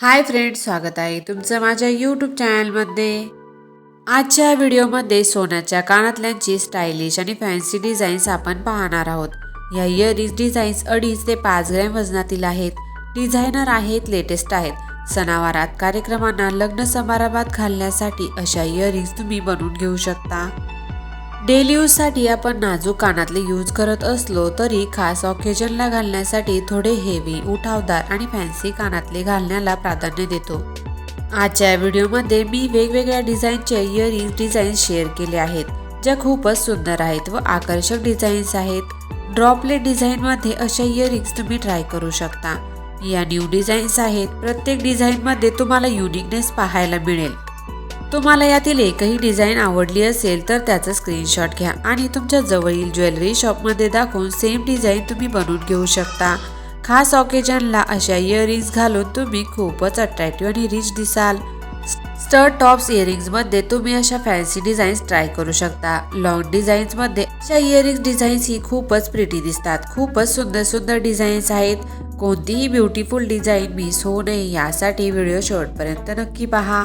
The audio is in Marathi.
हाय फ्रेंड स्वागत आहे तुमचं माझ्या यूट्यूब चॅनलमध्ये आजच्या व्हिडिओमध्ये सोन्याच्या कानातल्यांची स्टायलिश आणि फॅन्सी डिझाईन्स आपण पाहणार आहोत. या इयरिंग डिझाईन्स अडीच ते पाच ग्रॅम वजनातील आहेत. डिझायनर आहेत लेटेस्ट आहेत. सणावारात कार्यक्रमांना लग्न समारंभात घालण्यासाठी अशा इयरिंग्स तुम्ही बनवून घेऊ शकता. डेली यूजसाठी आपण नाजूक कानातले यूज करत असलो तरी खास ऑकेजनला घालण्यासाठी थोडे हेवी उठावदार आणि फॅन्सी कानातले घालण्याला प्राधान्य देतो. आजच्या व्हिडिओमध्ये मी वेगवेगळ्या डिझाईनचे इयरिंग डिझाईन शेअर केले आहेत ज्या खूपच सुंदर आहेत व आकर्षक डिझाईन्स आहेत. ड्रॉपलेट डिझाईनमध्ये अशा इयरिंग्स तुम्ही ट्राय करू शकता. या न्यू डिझाईन्स आहेत प्रत्येक डिझाईनमध्ये तुम्हाला युनिकनेस पाहायला मिळेल. तुम्हाला यातील एकही डिझाईन आवडली असेल तर त्याचा स्क्रीनशॉट घ्या आणि तुमच्या जवळील ज्वेलरी शॉपमध्ये दाखवून सेम डिझाईन तुम्ही बनवून घेऊ शकता. खास ऑकेजनला अशा इयरिंग्स घालून तुम्ही खूपच अट्रॅक्टिव्ह आणि रिच दिसाल. स्टर टॉप्स इयरिंग्समध्ये तुम्ही अशा फॅन्सी डिझाईन्स ट्राय करू शकता. लॉंग डिझाईन्समध्ये अशा इयरिंग्स डिझाईन्स ही खूपच प्रिटी दिसतात. खूपच सुंदर सुंदर डिझाईन्स आहेत. कोणतीही ब्युटिफुल डिझाईन मिस होऊ नये. यासाठी व्हिडिओ शेवटपर्यंत नक्की पहा.